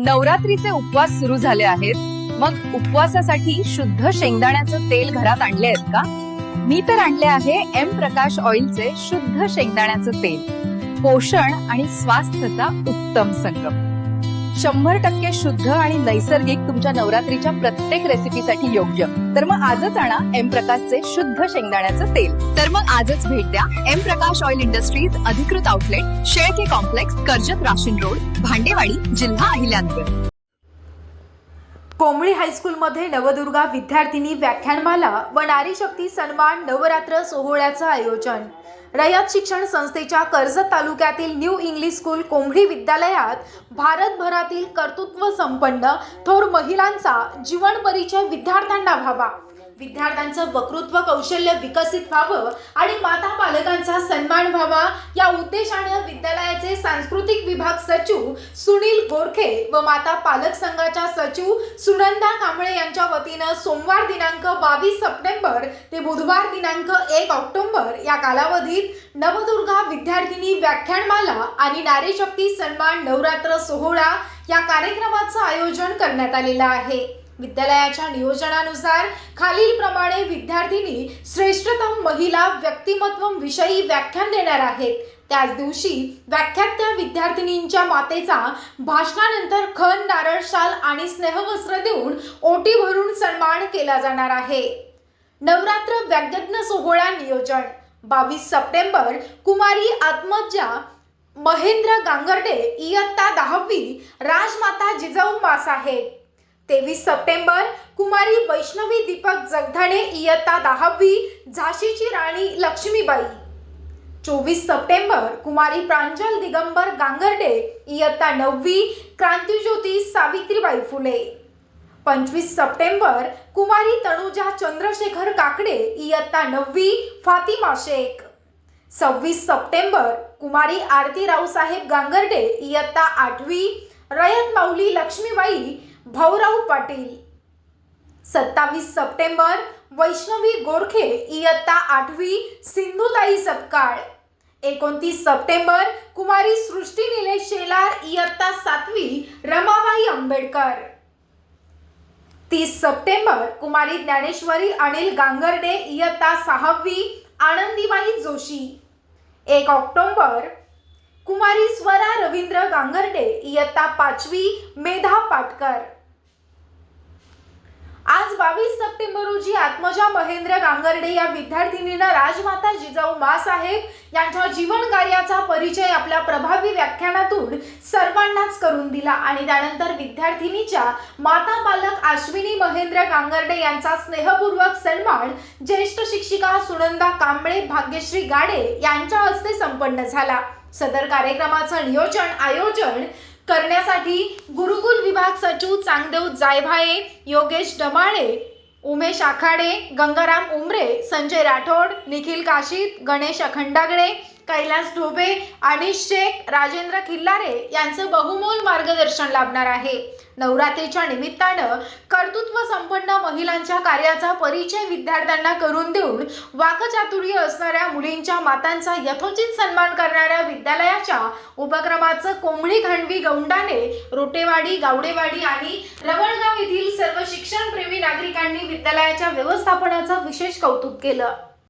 नवरात्रीचे उपवास सुरू झाले आहेत. मग उपवासासाठी शुद्ध शेंगदाण्याचं तेल घरात आणले आहेत का? मी तर आणले आहे एम प्रकाश ऑइलचे शुद्ध शेंगदाण्याचं तेल. पोषण आणि स्वास्थ्याचा उत्तम संगम. शंभर टक्के शुद्ध आणि नैसर्गिक तुमच्या नवरात्रीच्या प्रत्येक रेसिपीसाठी योग्य. तर मग आजच आणा एम प्रकाशचे शुद्ध शेंगदाण्याचं तेल. तर मग आजच भेट द्या एम प्रकाश ऑइल इंडस्ट्रीज अधिकृत outlet Shelke complex Karjat Rashin road Bhandewadi जिल्हा अहिल्यानगर. कोंबळी हायस्कूलमध्ये नवदुर्गा विद्यार्थिनी व्याख्यानमाला व नारी शक्ती सन्मान नवरात्र सोहळ्याचं आयोजन. रयत शिक्षण संस्थेच्या कर्जत तालुक्यातील न्यू इंग्लिश स्कूल कोंबडी विद्यालयात भारतभरातील कर्तृत्व संपन्न थोर महिलांचा जीवन परिचय विद्यार्थ्यांना व्हावा. विद्यार्थ्यांचं वक्तृत्व कौशल्य विकसित व्हावं आणि माता पालकांचा सन्मान व्हावा. या उद्देशानं विद्यालयाचे सांस्कृतिक विभाग सचिव सुनील गोरखे व माता पालक संघाच्या सचिव सुनंदा कांबळे यांच्या वतीनं सोमवार दिनांक बावीस सप्टेंबर ते बुधवार दिनांक एक ऑक्टोबर या कालावधीत नवदुर्गा विद्यार्थिनी व्याख्यानमाला आणि नारीशक्ती सन्मान नवरात्र सोहळा या कार्यक्रमाचं आयोजन करण्यात आलेलं आहे. विद्यालयाच्या नियोजनानुसार खालीलप्रमाणे विद्यार्थिनी श्रेष्ठतम महिला व्यक्तिमत्व विषयी व्याख्यान देणार आहेत. त्याच दिवशी व्याख्यात्या विद्यार्थिनींच्या मातेचा भाषणानंतर खण नारळ शाल आणि स्नेहवस्त्र देऊन ओटी भरून सन्मान केला जाणार आहे. नवरात्र व्यागज्ञ सोहळा नियोजन. बावीस सप्टेंबर कुमारी आत्मजा महेंद्र गांगर्डे इयत्ता दहावी राजमाता जिजाऊ मासाहेब. तेवीस सप्टेंबर कुमारी वैष्णवी दीपक जगधाणे इयत्ता दहावी झाशीची राणी लक्ष्मीबाई. चोवीस सप्टेंबर कुमारी प्रांजल दिगंबर गांगर्डे इयत्ता नववी क्रांतिज्योती सावित्रीबाई फुले. पंचवीस सप्टेंबर कुमारी तनुजा चंद्रशेखर काकडे इयत्ता नववी फातिमा शेख. सव्वीस सप्टेंबर कुमारी आरती रावसाहेब गांगर्डे इयत्ता आठवी रयत माऊली लक्ष्मीबाई भाऊराव पाटील. सत्तावीस सप्टेंबर वैष्णवी गोरखे इयत्ता आठवी सिंधुताई सपकाळ. एकोणतीस सप्टेंबर कुमारी सृष्टी निलेश शेलार इयत्ता सातवी रमाबाई आंबेडकर. तीस सप्टेंबर कुमारी ज्ञानेश्वरी अनिल गांगर्डे इयत्ता सहावी आनंदीबाई जोशी. एक ऑक्टोबर कुमारी स्वरा रवींद्र गांगर्डे इयत्ता पाचवी मेधा पाटकर. बावीस सप्टेंबर रोजी आत्मजा महेंद्र गांगर्डे या विद्यार्थिनीनं राजमाता जिजाऊ मासाहेब यांच्या जीवन कार्याचा परिचय आपल्या प्रभावी व्याख्यानातून सर्वांनाच करून दिला आणि त्यानंतर विद्यार्थिनीच्या माता पालक अश्विनी महेंद्र गांगर्डे यांचा स्नेहपूर्वक सन्मान ज्येष्ठ शिक्षिका सुनंदा कांबळे भाग्यश्री गाडे यांच्या हस्ते संपन्न झाला. सदर कार्यक्रमाचं नियोजन आयोजन करण्यासाठी गुरुकुल विभाग सचिव चांगदेव जायभाये योगेश डमाळे उमेश आखाडे गंगाराम उमरे संजय राठोड निखिल काशीत गणेश अखंडागडे कैलास ढोबे आणि शेख राजेंद्र खिल्लारे यांचं बहुमोल मार्गदर्शन लाभणार आहे. नवरात्रीच्या निमित्तानं कर्तृत्व संपन्न महिलांच्या कार्याचा परिचय विद्यार्थ्यांना करून देऊन वाकचातुर्य असणाऱ्या मुलींच्या मातांचा यथोचित सन्मान करणाऱ्या विद्यालयाच्या उपक्रमाचं कोंबडी खंडवी गौंडाने रोटेवाडी गावडेवाडी आणि रवळगाव येथील सर्व शिक्षणप्रेमी नागरिकांनी विद्यालयाच्या व्यवस्थापनाचं विशेष कौतुक केलं.